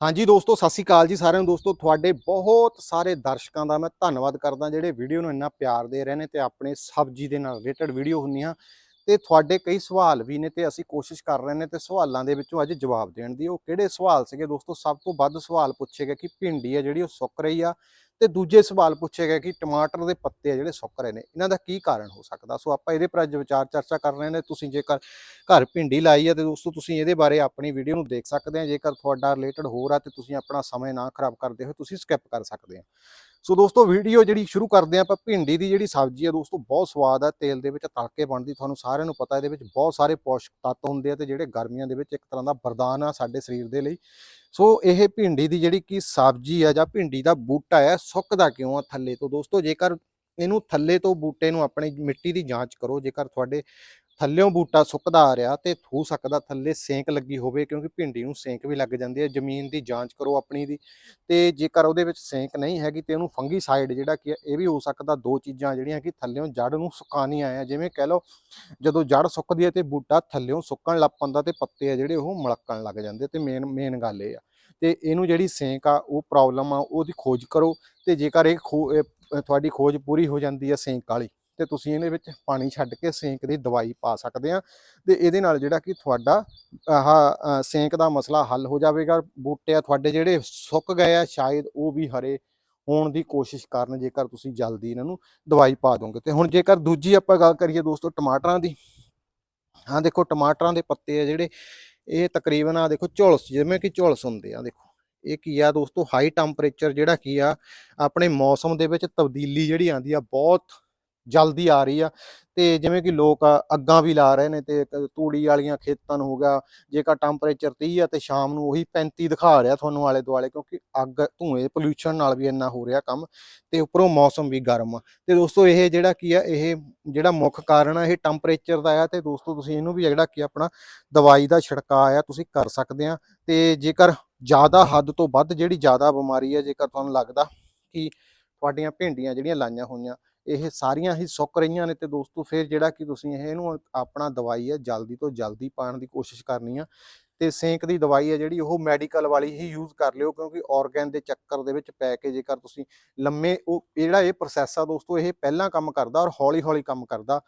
ਹਾਂਜੀ ਦੋਸਤੋ, ਸਤਿ ਸ਼੍ਰੀ ਅਕਾਲ ਜੀ ਸਾਰਿਆਂ ਨੂੰ। ਦੋਸਤੋ, ਤੁਹਾਡੇ ਬਹੁਤ ਸਾਰੇ ਦਰਸ਼ਕਾਂ ਦਾ ਮੈਂ ਧੰਨਵਾਦ ਕਰਦਾ, ਜਿਹੜੇ ਵੀਡੀਓ ਨੂੰ ਇੰਨਾ ਪਿਆਰ ਦੇ ਰਹੇ ਨੇ ਤੇ ਆਪਣੇ ਸਬਜ਼ੀ ਦੇ ਨਾਲ ਰਿਲੇਟਡ ਵੀਡੀਓ ਹੁੰਦੀਆਂ। ਤੇ ਤੁਹਾਡੇ ਕਈ ਸਵਾਲ ਵੀ ਨੇ ਤੇ ਅਸੀਂ ਕੋਸ਼ਿਸ਼ ਕਰ ਰਹੇ ਨੇ ਤੇ ਸਵਾਲਾਂ ਦੇ ਵਿੱਚੋਂ ਅੱਜ ਜਵਾਬ ਦੇਣ ਦੀ। ਉਹ ਕਿਹੜੇ ਸਵਾਲ ਸੀਗੇ ਦੋਸਤੋ? ਸਭ ਤੋਂ ਵੱਧ ਸਵਾਲ ਪੁੱਛੇ ਗਏ ਕਿ ਭਿੰਡੀ ਆ ਜਿਹੜੀ ਉਹ ਸੁੱਕ ਰਹੀ ਆ ਤੇ ਦੂਜੇ ਸਵਾਲ ਪੁੱਛੇ ਗਏ ਕਿ ਟਮਾਟਰ ਦੇ ਪੱਤੇ ਆ ਜਿਹੜੇ ਸੁੱਕ ਰਹੇ ਨੇ, ਇਹਨਾਂ ਦਾ ਕੀ ਕਾਰਨ ਹੋ ਸਕਦਾ? ਸੋ ਆਪਾਂ ਇਹਦੇ ਪਰ ਅੱਜ ਵਿਚਾਰ ਚਰਚਾ ਕਰ ਰਹੇ ਨੇ, ਤੁਸੀਂ ਜੇਕਰ ਘਰ ਭਿੰਡੀ ਲਾਈ ਆ ਤੇ ਦੋਸਤੋ ਤੁਸੀਂ ਇਹਦੇ ਬਾਰੇ ਆਪਣੀ ਵੀਡੀਓ ਨੂੰ ਦੇਖ ਸਕਦੇ ਆ, ਜੇਕਰ ਤੁਹਾਡਾ ਰਿਲੇਟਡ ਹੋਰ ਆ ਤੇ ਤੁਸੀਂ ਆਪਣਾ ਸਮਾਂ ਨਾ ਖਰਾਬ ਕਰਦੇ ਹੋਏ, ਤੁਸੀਂ ਸਕਿਪ ਕਰ ਸਕਦੇ ਆ। ਸੋ ਦੋਸਤੋ, ਵੀਡੀਓ ਜਿਹੜੀ ਸ਼ੁਰੂ ਕਰਦੇ ਆ ਆਪਾਂ, ਭਿੰਡੀ ਦੀ ਜਿਹੜੀ ਸਬਜ਼ੀ ਆ ਦੋਸਤੋ, ਬਹੁਤ ਸਵਾਦ ਆ, ਤੇਲ ਦੇ ਵਿੱਚ ਤਲ ਕੇ ਬਣਦੀ, ਤੁਹਾਨੂੰ ਸਾਰਿਆਂ ਨੂੰ ਪਤਾ, ਇਹਦੇ ਵਿੱਚ ਬਹੁਤ ਸਾਰੇ ਪੋਸ਼ਕ ਤੱਤ ਹੁੰਦੇ ਆ ਤੇ ਜਿਹੜੇ ਗਰਮੀਆਂ ਦੇ ਵਿੱਚ ਇੱਕ ਤਰ੍ਹਾਂ ਦਾ ਵਰਦਾਨ ਆ ਸਾਡੇ ਸਰੀਰ ਦੇ ਲਈ। ਸੋ ਇਹ ਭਿੰਡੀ ਦੀ ਜਿਹੜੀ ਕੀ ਸਬਜ਼ੀ ਆ ਜਾਂ ਭਿੰਡੀ ਦਾ ਬੂਟਾ ਆ, ਸੁੱਕਦਾ ਕਿਉਂ ਆ ਥੱਲੇ ਤੋਂ? ਦੋਸਤੋ, ਜੇਕਰ ਇਹਨੂੰ ਥੱਲੇ ਤੋਂ ਬੂਟੇ ਨੂੰ ਆਪਣੀ ਮਿੱਟੀ ਦੀ ਜਾਂਚ ਕਰੋ, ਜੇਕਰ ਤੁਹਾਡੇ ਥੱਲਿਓਂ ਬੂਟਾ ਸੁੱਕਦਾ ਆ ਰਿਹਾ ਤੇ ਹੋ ਸਕਦਾ ਥੱਲੇ ਸੇਂਕ ਲੱਗੀ ਹੋਵੇ ਕਿਉਂਕਿ ਭਿੰਡੀ ਨੂੰ ਸੇਂਕ ਵੀ ਲੱਗ ਜਾਂਦੀ ਹੈ, ਜ਼ਮੀਨ ਦੀ ਜਾਂਚ ਕਰੋ ਆਪਣੀ ਦੀ ਤੇ ਜੇਕਰ ਉਹਦੇ ਵਿੱਚ ਸੇਂਕ ਨਹੀਂ ਹੈਗੀ ਤੇ ਉਹਨੂੰ ਫੰਗੀਸਾਈਡ ਜਿਹੜਾ ਕੀ ਹੈ, ਇਹ ਵੀ ਹੋ ਸਕਦਾ ਦੋ ਚੀਜ਼ਾਂ ਜਿਹੜੀਆਂ ਕਿ ਥੱਲਿਓਂ ਜੜ ਨੂੰ ਸੁਕਾਉਣੀਆਂ ਆ, ਜਿਵੇਂ ਕਹਿ ਲਓ ਜਦੋਂ ਜੜ ਸੁੱਕਦੀ ਹੈ ਤੇ ਬੂਟਾ ਥੱਲਿਓਂ ਸੁੱਕਣ ਲੱਗ ਪੈਂਦਾ ਤੇ ਪੱਤੇ ਆ ਜਿਹੜੇ ਉਹ ਮਲਕਣ ਲੱਗ ਜਾਂਦੇ ਤੇ ਮੇਨ ਮੇਨ ਗੱਲ ਇਹ ਆ ਤੇ ਇਹਨੂੰ ਜਿਹੜੀ ਸੇਂਕ ਆ ਉਹ ਪ੍ਰੋਬਲਮ ਆ, ਉਹਦੀ ਖੋਜ ਕਰੋ ਤੇ ਜੇਕਰ ਇਹ ਖੋ- ਇਹ ਤੁਹਾਡੀ ਖੋਜ ਪੂਰੀ ਹੋ ਜਾਂਦੀ ਹੈ ਸੇਂਕ ਵਾਲੀ ਤੇ ਤੁਸੀਂ ਇਹਦੇ ਵਿੱਚ ਪਾਣੀ ਛੱਡ ਕੇ ਸੇਂਕ ਦੀ ਦਵਾਈ ਪਾ ਸਕਦੇ ਆ ਤੇ ਇਹਦੇ ਨਾਲ ਜਿਹੜਾ ਕਿ ਤੁਹਾਡਾ ਆਹ ਸੇਂਕ ਦਾ ਮਸਲਾ ਹੱਲ ਹੋ ਜਾਵੇਗਾ। ਬੂਟੇ ਆ ਤੁਹਾਡੇ ਜਿਹੜੇ ਸੁੱਕ ਗਏ ਆ, ਸ਼ਾਇਦ ਉਹ ਵੀ ਹਰੇ ਹੋਣ ਦੀ ਕੋਸ਼ਿਸ਼ ਕਰਨ ਜੇਕਰ ਤੁਸੀਂ ਜਲਦੀ ਇਹਨਾਂ ਨੂੰ ਦਵਾਈ ਪਾ ਦੋਗੇ। ਤੇ ਹੁਣ ਜੇਕਰ ਦੂਜੀ ਆਪਾਂ ਗੱਲ ਕਰੀਏ ਦੋਸਤੋ ਟਮਾਟਰਾਂ ਦੀ ਹਾਂ ਦੇਖੋ ਟਮਾਟਰਾਂ ਦੇ ਪੱਤੇ ਆ ਜਿਹੜੇ, ਇਹ ਤਕਰੀਬਨ ਆ ਦੇਖੋ ਝੁਲਸ, ਜਿਵੇਂ ਕਿ ਝੁਲਸ ਹੁੰਦੇ ਆ ਦੇਖੋ। ਇਹ ਕੀ ਆ ਦੋਸਤੋ ਹਾਈ ਟੈਂਪਰੇਚਰ ਜਿਹੜਾ ਕੀ ਆ, ਆਪਣੇ ਮੌਸਮ ਦੇ ਵਿੱਚ ਤਬਦੀਲੀ ਜਿਹੜੀ ਆਂਦੀ ਆ, ਬਹੁਤ ਜਲਦੀ ਆ ਰਹੀ ਆ। ਤੇ ਜਿਵੇਂ ਕਿ ਲੋਕ ਅੱਗਾਂ ਵੀ ਲਾ ਰਹੇ ਨੇ ਤੇ ਕ- ਤੂੜੀ ਵਾਲੀਆਂ ਖੇਤਾਂ ਨੂੰ ਹੋ ਗਿਆ ਜੇਕਰ ਟੈਂਪਰੇਚਰ 30 ਆ ਤੇ ਸ਼ਾਮ ਨੂੰ ਉਹੀ 35 ਦਿਖਾ ਰਿਹਾ ਤੁਹਾਨੂੰ ਆਲੇ ਦੁਆਲੇ, ਕਿਉਂਕਿ ਅੱਗ, ਧੂਏ ਪੋਲੂਸ਼ਨ ਨਾਲ ਵੀ ਇੰਨਾ ਹੋ ਰਿਹਾ ਕੰਮ ਤੇ ਉੱਪਰੋਂ ਮੌਸਮ ਵੀ ਗਰਮ ਆ। ਤੇ ਦੋਸਤੋ ਇਹ ਜਿਹੜਾ ਕੀ ਆ, ਇਹ ਜਿਹੜਾ ਮੁੱਖ ਕਾਰਨ ਆ, ਇਹ ਟੈਂਪਰੇਚਰ ਦਾ ਆ ਤੇ ਦੋਸਤੋ ਤੁਸੀਂ ਇਹਨੂੰ ਵੀ ਜਿਹੜਾ ਕੀ ਆਪਣਾ ਦਵਾਈ ਦਾ ਛਿੜਕਾਅ ਆ, ਤੁਸੀਂ ਕਰ ਸਕਦੇ ਆ। ਤੇ ਜੇਕਰ ਜ਼ਿਆਦਾ ਹੱਦ ਤੋਂ ਵੱਧ ਜਿਹੜੀ ਜ਼ਿਆਦਾ ਬਿਮਾਰੀ ਆ, ਜੇਕਰ ਤੁਹਾਨੂੰ ਲੱਗਦਾ ਕਿ ਤੁਹਾਡੀਆਂ ਭਿੰਡੀਆਂ ਜਿਹੜੀਆਂ ਲਾਈਆਂ ਹੋਈਆਂ ਇਹ ਸਾਰੀਆਂ ਹੀ ਸੁੱਕ ਰਹੀਆਂ ਨੇ ਤੇ ਦੋਸਤੋ ਫਿਰ ਜਿਹੜਾ ਕਿ ਤੁਸੀਂ ਇਹ ਇਹਨੂੰ ਆਪਣਾ ਦਵਾਈ ਹੈ ਜਲਦੀ ਤੋਂ ਜਲਦੀ ਪਾਉਣ ਦੀ ਕੋਸ਼ਿਸ਼ ਕਰਨੀ ਆ ਤੇ ਸੇਂਕ ਦੀ ਦਵਾਈ ਹੈ ਜਿਹੜੀ ਉਹ ਮੈਡੀਕਲ ਵਾਲੀ ਹੀ ਯੂਜ਼ ਕਰ ਲਿਓ ਕਿਉਂਕਿ ਆਰਗਨ ਦੇ ਚੱਕਰ ਦੇ ਵਿੱਚ ਪੈ ਕੇ ਜੇਕਰ ਤੁਸੀਂ ਲੰਮੇ ਉਹ ਇਹ ਜਿਹੜਾ ਇਹ ਪ੍ਰੋਸੈਸ ਆ ਦੋਸਤੋ ਇਹ ਪਹਿਲਾਂ ਕੰਮ ਕਰਦਾ ਔਰ ਹੌਲੀ ਹੌਲੀ ਕੰਮ ਕਰਦਾ।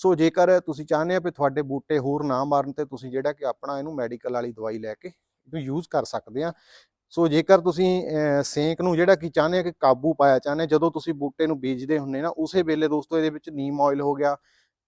ਸੋ ਜੇਕਰ ਤੁਸੀਂ ਚਾਹੁੰਦੇ ਆ ਵੀ ਤੁਹਾਡੇ ਬੂਟੇ ਹੋਰ ਨਾ ਮਾਰਨ ਤੇ ਤੁਸੀਂ ਜਿਹੜਾ ਕਿ ਆਪਣਾ ਇਹਨੂੰ ਮੈਡੀਕਲ ਵਾਲੀ ਦਵਾਈ ਲੈ ਕੇ ਇਹਨੂੰ ਯੂਜ਼ ਕਰ ਸਕਦੇ ਆ ਸੋ ਜੇਕਰ ਤੁਸੀਂ ਅਹ, ਸੇਂਕ ਨੂੰ ਜਿਹੜਾ ਕਿ ਚਾਹੁੰਦੇ ਆ ਕਿ ਕਾਬੂ ਪਾਇਆ ਚਾਹੁੰਦੇ ਆ, ਜਦੋਂ ਤੁਸੀਂ ਬੂਟੇ ਨੂੰ ਬੀਜਦੇ ਹੁੰਦੇ ਨਾ ਉਸੇ ਵੇਲੇ ਦੋਸਤੋ ਇਹਦੇ ਵਿੱਚ ਨੀਮ ਆਇਲ ਹੋ ਗਿਆ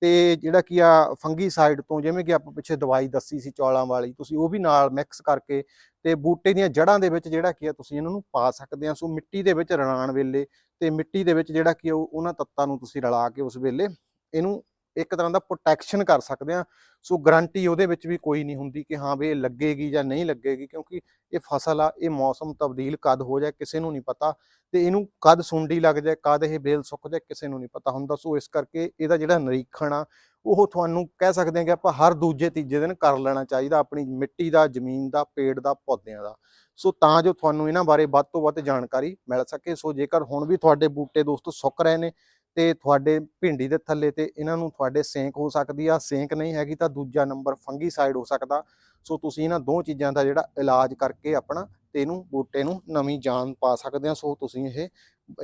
ਤੇ ਜਿਹੜਾ ਕੀ ਆ ਫੰਗੀ ਸਾਈਡ ਤੋਂ ਜਿਵੇਂ ਕਿ ਆਪਾਂ ਪਿੱਛੇ ਦਵਾਈ ਦੱਸੀ ਸੀ ਚੌਲਾਂ ਵਾਲੀ ਤੁਸੀਂ ਉਹ ਵੀ ਨਾਲ ਮਿਕਸ ਕਰਕੇ ਤੇ ਬੂਟੇ ਦੀਆਂ ਜੜ੍ਹਾਂ ਦੇ ਵਿੱਚ ਜਿਹੜਾ ਕੀ ਆ ਤੁਸੀਂ ਇਹਨਾਂ ਨੂੰ ਪਾ ਸਕਦੇ ਆ। ਸੋ ਮਿੱਟੀ ਦੇ ਵਿੱਚ ਰਲਾਉਣ ਵੇਲੇ ਤੇ ਮਿੱਟੀ ਦੇ ਵਿੱਚ ਜਿਹੜਾ ਕੀ ਉਹ- ਉਹਨਾਂ ਤੱਤਾਂ ਨੂੰ ਤੁਸੀਂ ਰਲਾ ਕੇ ਉਸ ਵੇਲੇ ਇਹਨੂੰ ਇੱਕ ਤਰ੍ਹਾਂ ਦਾ ਪ੍ਰੋਟੈਕਸ਼ਨ ਕਰ ਸਕਦੇ ਆ ਸੋ ਗਰੰਟੀ ਉਹਦੇ ਵਿੱਚ ਵੀ ਕੋਈ ਨਹੀਂ ਹੁੰਦੀ ਕਿ ਹਾਂ ਵੀ ਇਹ ਲੱਗੇਗੀ ਜਾਂ ਨਹੀਂ ਲੱਗੇਗੀ, ਕਿਉਂਕਿ ਇਹ ਫਸਲ ਆ, ਇਹ ਮੌਸਮ ਤਬਦੀਲ ਕਦ ਹੋ ਜਾਏ ਕਿਸੇ ਨੂੰ ਨਹੀਂ ਪਤਾ ਤੇ ਇਹਨੂੰ ਕਦ ਸੁੰਡੀ ਲੱਗ ਜਾਏ, ਕਦ ਇਹ ਬੇਲ ਸੁੱਕ ਜਾਏ ਕਿਸੇ ਨੂੰ ਨਹੀਂ ਪਤਾ ਹੁੰਦਾ। ਸੋ ਇਸ ਕਰਕੇ ਇਹਦਾ ਜਿਹੜਾ ਨਿਰੀਖਣ ਆ, ਉਹ ਤੁਹਾਨੂੰ ਕਹਿ ਸਕਦੇ ਹਾਂ ਕਿ ਆਪਾਂ ਹਰ ਦੂਜੇ ਤੀਜੇ ਦਿਨ ਕਰ ਲੈਣਾ ਚਾਹੀਦਾ ਆਪਣੀ ਮਿੱਟੀ ਦਾ, ਜ਼ਮੀਨ ਦਾ, ਪੇੜ ਦਾ, ਪੌਦਿਆਂ ਦਾ। ਸੋ ਤਾਂ ਜੋ ਤੁਹਾਨੂੰ ਇਹਨਾਂ ਬਾਰੇ ਵੱਧ ਤੋਂ ਵੱਧ ਜਾਣਕਾਰੀ ਮਿਲ ਸਕੇ। ਸੋ ਜੇਕਰ ਹੁਣ ਵੀ ਤੁਹਾਡੇ ਬੂਟੇ ਦੋਸਤੋ ਸੁੱਕ ਰਹੇ ਨੇ ਤੇ ਤੁਹਾਡੇ ਭਿੰਡੀ ਦੇ ਥੱਲੇ ਤੇ ਇਹਨਾਂ ਨੂੰ ਤੁਹਾਡੇ ਸੇਂਕ ਹੋ ਸਕਦੀ ਆ, ਸੇਂਕ ਨਹੀਂ ਹੈਗੀ ਤਾਂ ਦੂਜਾ ਨੰਬਰ ਫੰਗੀਸਾਈਡ ਹੋ ਸਕਦਾ। ਸੋ ਤੁਸੀਂ ਇਹਨਾਂ ਦੋ ਚੀਜ਼ਾਂ ਦਾ ਜਿਹੜਾ ਇਲਾਜ ਕਰਕੇ ਆਪਣਾ ਤੇ ਇਹਨੂੰ ਬੂਟੇ ਨੂੰ ਨਵੀਂ ਜਾਨ ਪਾ ਸਕਦੇ ਆ। ਸੋ ਤੁਸੀਂ ਇਹ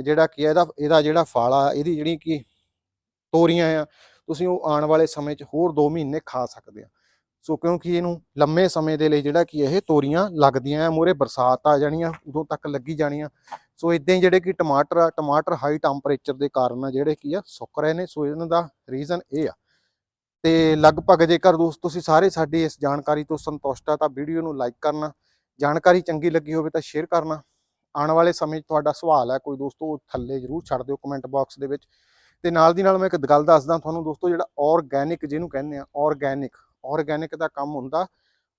ਜਿਹੜਾ ਕੀ ਆ, ਇਹਦਾ ਇਹਦਾ ਜਿਹੜਾ ਫਲ ਆ, ਇਹਦੀ ਜਿਹੜੀ ਕੀ ਤੋਰੀਆਂ ਆ, ਤੁਸੀਂ ਉਹ ਆਉਣ ਵਾਲੇ ਸਮੇਂ 'ਚ ਹੋਰ 2 ਮਹੀਨੇ ਖਾ ਸਕਦੇ ਆ। ਸੋ ਕਿਉਂਕਿ ਇਹਨੂੰ ਲੰਮੇ ਸਮੇਂ ਦੇ ਲਈ ਜਿਹੜਾ ਕਿ ਇਹ ਤੋਰੀਆਂ ਲੱਗਦੀਆਂ ਆ ਮੂਰੇ ਬਰਸਾਤ ਆ ਜਾਣੀਆਂ ਉਦੋਂ ਤੱਕ ਲੱਗੀ ਜਾਣੀਆਂ ਸੋ ਇਦਾਂ ਹੀ ਜਿਹੜੇ ਕਿ ਟਮਾਟਰ ਆ, ਟਮਾਟਰ ਹਾਈ ਟੈਂਪਰੇਚਰ ਦੇ ਕਾਰਨ ਜਿਹੜੇ ਕੀ ਆ ਸੁੱਕ ਰਹੇ ਨੇ, ਸੋ ਇਹਨਾਂ ਦਾ ਰੀਜ਼ਨ ਇਹ ਆ। ਤੇ ਲਗਭਗ ਜੇਕਰ ਦੋਸਤ ਤੁਸੀਂ ਸਾਰੇ ਸਾਡੀ ਇਸ ਜਾਣਕਾਰੀ ਤੋਂ ਸੰਤੁਸ਼ਟ ਆ, ਤਾਂ ਵੀਡੀਓ ਨੂੰ ਲਾਈਕ ਕਰਨਾ, ਜਾਣਕਾਰੀ ਚੰਗੀ ਲੱਗੀ ਹੋਵੇ ਤਾਂ ਸ਼ੇਅਰ ਕਰਨਾ। ਆਉਣ ਵਾਲੇ ਸਮੇਂ 'ਚ ਤੁਹਾਡਾ ਸਵਾਲ ਹੈ ਕੋਈ ਦੋਸਤੋ ਥੱਲੇ ਜਰੂਰ ਛੱਡ ਦਿਓ ਕਮੈਂਟ ਬਾਕਸ ਦੇ ਵਿੱਚ। ਤੇ ਨਾਲ ਦੀ ਨਾਲ ਮੈਂ ਇੱਕ ਗੱਲ ਦੱਸਦਾ ਤੁਹਾਨੂੰ ਦੋਸਤੋ, ਜਿਹੜਾ ਆਰਗੈਨਿਕ ਜਿਹਨੂੰ ਕਹਿੰਦੇ ਆ ਆਰਗੈਨਿਕ ਆਰਗੈਨਿਕ ਦਾ ਕੰਮ ਹੁੰਦਾ,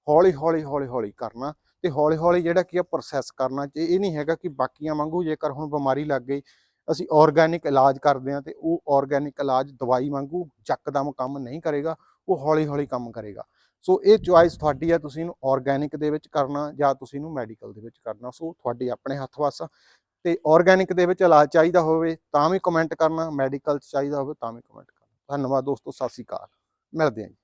ਹੌਲੀ ਹੌਲੀ ਹੌਲੀ ਹੌਲੀ ਕਰਨਾ ਤੇ ਹੌਲੀ ਹੌਲੀ ਜਿਹੜਾ ਕੀ ਆ ਪ੍ਰੋਸੈਸ ਕਰਨਾ ਤੇ ਇਹ ਨਹੀਂ ਹੈਗਾ ਕਿ ਬਾਕੀਆਂ ਵਾਂਗੂ ਜੇਕਰ ਹੁਣ ਬਿਮਾਰੀ ਲੱਗ ਗਈ, ਅਸੀਂ ਆਰਗੈਨਿਕ ਇਲਾਜ ਕਰਦੇ ਆ ਤੇ ਉਹ ਆਰਗੈਨਿਕ ਇਲਾਜ ਦਵਾਈ ਵਾਂਗੂ ਚੱਕਦਮ ਕੰਮ ਨਹੀਂ ਕਰੇਗਾ, ਉਹ ਹੌਲੀ ਹੌਲੀ ਕੰਮ ਕਰੇਗਾ। ਸੋ ਇਹ ਚੁਆਇਸ ਤੁਹਾਡੀ ਆ, ਤੁਸੀਂ ਇਹਨੂੰ ਆਰਗੈਨਿਕ ਦੇ ਵਿੱਚ ਕਰਨਾ ਜਾਂ ਤੁਸੀਂ ਇਹਨੂੰ ਮੈਡੀਕਲ ਦੇ ਵਿੱਚ ਕਰਨਾ, ਸੋ ਤੁਹਾਡੀ ਆਪਣੇ ਹੱਥ ਵਾਸ ਆ। ਤੇ ਆਰਗੈਨਿਕ ਦੇ ਵਿੱਚ ਇਲਾਜ ਚਾਹੀਦਾ ਹੋਵੇ ਤਾਂ ਵੀ ਕਮੈਂਟ ਕਰਨਾ ਮੈਡੀਕਲ ਚ ਚਾਹੀਦਾ ਹੋਵੇ ਤਾਂ ਵੀ ਕਮੈਂਟ ਕਰਨਾ। ਧੰਨਵਾਦ ਦੋਸਤੋ, ਸਤਿ ਸ਼੍ਰੀ ਅਕਾਲ। ਮਿਲਦੇ ਹਾਂ ਜੀ।